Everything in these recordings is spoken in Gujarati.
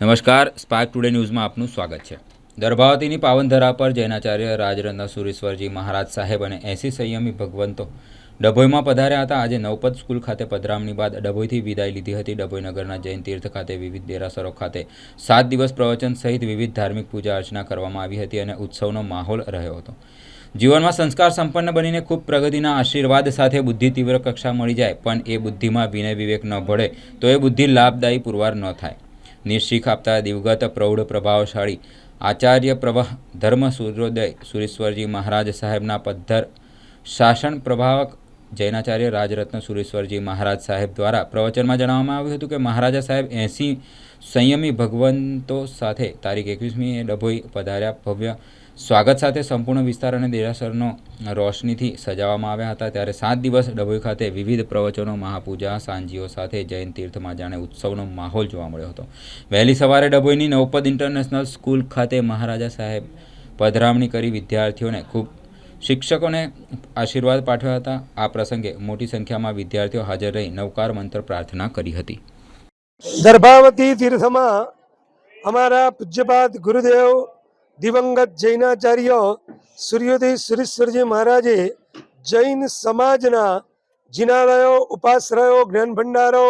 નમસ્કાર સ્પાર્ક ટુડે ન્યૂઝમાં આપનું સ્વાગત છે. દર્ભાવતીની પાવનધરા પર જૈનાચાર્ય રાજરત્ન સુરેશ્વરજી મહારાજ સાહેબ અને એસી સંયમી ભગવંતો ડભોઈમાં પધાર્યા હતા. આજે નવપત સ્કૂલ ખાતે પધરામણી બાદ ડભોઈથી વિદાય લીધી હતી. ડભોઈનગરના જૈન તીર્થ ખાતે વિવિધ દેરાસરો ખાતે સાત દિવસ પ્રવચન સહિત વિવિધ ધાર્મિક પૂજા અર્ચના કરવામાં આવી હતી અને ઉત્સવનો માહોલ રહ્યો હતો. જીવનમાં સંસ્કાર સંપન્ન બનીને ખૂબ પ્રગતિના આશીર્વાદ સાથે બુદ્ધિ તીવ્ર કક્ષા મળી જાય, પણ એ બુદ્ધિમાં વિનય વિવેક ન ભળે, તો એ બુદ્ધિ લાભદાયી પુરવાર ન થાય. નિર્શીખ આપતા દિવગત પ્રૌઢ પ્રભાવશાળી. આચાર્ય પ્રવાહ ધર્મ સૂર્યોદય સુરેશ્વરજી મહારાજ સાહેબના પદ્ધર. શાસન પ્રભાવક જૈનાચાર્ય રાજરત્ન સુરેશ્વરજી મહારાજ સાહેબ દ્વારા પ્રવચનમાં જણાવવામાં આવ્યું હતું કે મહારાજા સાહેબ એંસી સંયમી ભગવંતો સાથે તારીખ એકવીસમીએ ડભોઈ પધાર્યા. ભવ્ય સ્વાગત સાથે સંપૂર્ણ વિસ્તાર અને દેરાસરનો રોશનીથી સજાવવામાં આવ્યા હતા. ત્યારે સાત દિવસ ડભોઈ ખાતે વિવિધ પ્રવચનો, મહાપૂજા સાંજીઓ સાથે જૈન તીર્થમાં જાણે ઉત્સવનો માહોલ જોવા મળ્યો હતો. વહેલી સવારે ડભોઈની નવપદ ઇન્ટરનેશનલ સ્કૂલ ખાતે મહારાજા સાહેબ પધરામણી કરી વિદ્યાર્થીઓને ખૂબ શિક્ષકોને આશીર્વાદ પાઠવ્યા હતા. આ પ્રસંગે મોટી સંખ્યામાં વિદ્યાર્થીઓ હાજર રહી નવકાર મંત્ર પ્રાર્થના કરી હતી. દર્ભાવતી તીર્થમાં અમારા પૂજ્યપાદ ગુરુદેવ, દિવંગત જૈનાચાર્ય, સૂર્યોદય સુરેશ્વરજી મહારાજે જૈન સમાજના જિનાલયો, ઉપાશ્રયો જ્ઞાન ભંડારો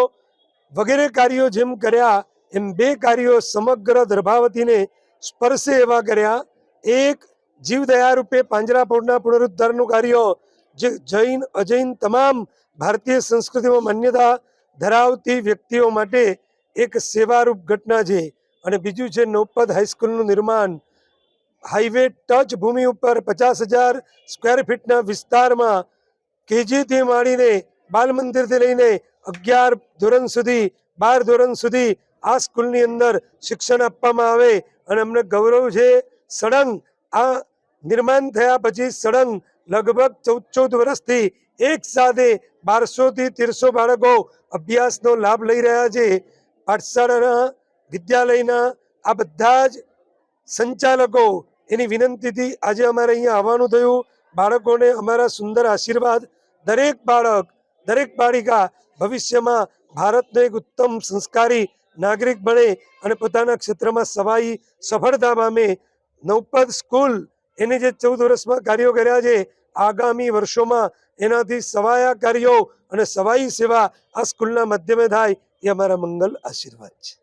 વગેરે કાર્યો જેમ કર્યા, એમ બે કાર્યો સમગ્ર દર્ભાવતીને સ્પર્શે એવા કર્યા. એક જીવદયા રૂપે પાંજરાપોળના પુનરુદ્ધારનું કાર્ય. જે જૈન, અજૈન તમામ ભારતીય સંસ્કૃતિમાં માન્યતા ધરાવતી વ્યક્તિઓ માટે એક સેવારૂપ ઘટના છે. અને બીજું છે નૌપદ હાઈસ્કૂલનું નિર્માણ. હાઈવે ટચ ભૂમિ ઉપર પચાસ હજાર સ્ક્વેર ફીટના વિસ્તારમાં કેજીથી માંડીને બાલ મંદિરથી લઈને અગિયાર ધોરણ સુધી, બાર ધોરણ સુધી આ સ્કૂલની અંદર શિક્ષણ આપવામાં આવે. અને અમને ગૌરવ છે, સળંગ આ નિર્માણ થયા પછી સળંગ લગભગ ચૌદ ચૌદ વર્ષથી એક સાથે બારસોથી તેરસો બાળકો અભ્યાસનો લાભ લઈ રહ્યા છે. પાઠશાળાના, વિદ્યાલયના આ બધા જ સંચાલકો એની વિનંતીથી આજે અમારે અહીંયા આવવાનું થયું. બાળકોને અમારા સુંદર આશીર્વાદ. દરેક બાળક, દરેક બાળિકા ભવિષ્યમાં ભારતનો એક ઉત્તમ સંસ્કારી નાગરિક બને અને પોતાના ક્ષેત્રમાં સવાઈ સફળતા પામે. નવપદ સ્કૂલ એને જે ચૌદ વર્ષમાં કાર્યો કર્યા છે, આગામી વર્ષોમાં એનાથી સવાયા કાર્યો અને સવાઈ સેવા આ સ્કૂલના માધ્યમે થાય એ અમારા મંગલ આશીર્વાદ છે.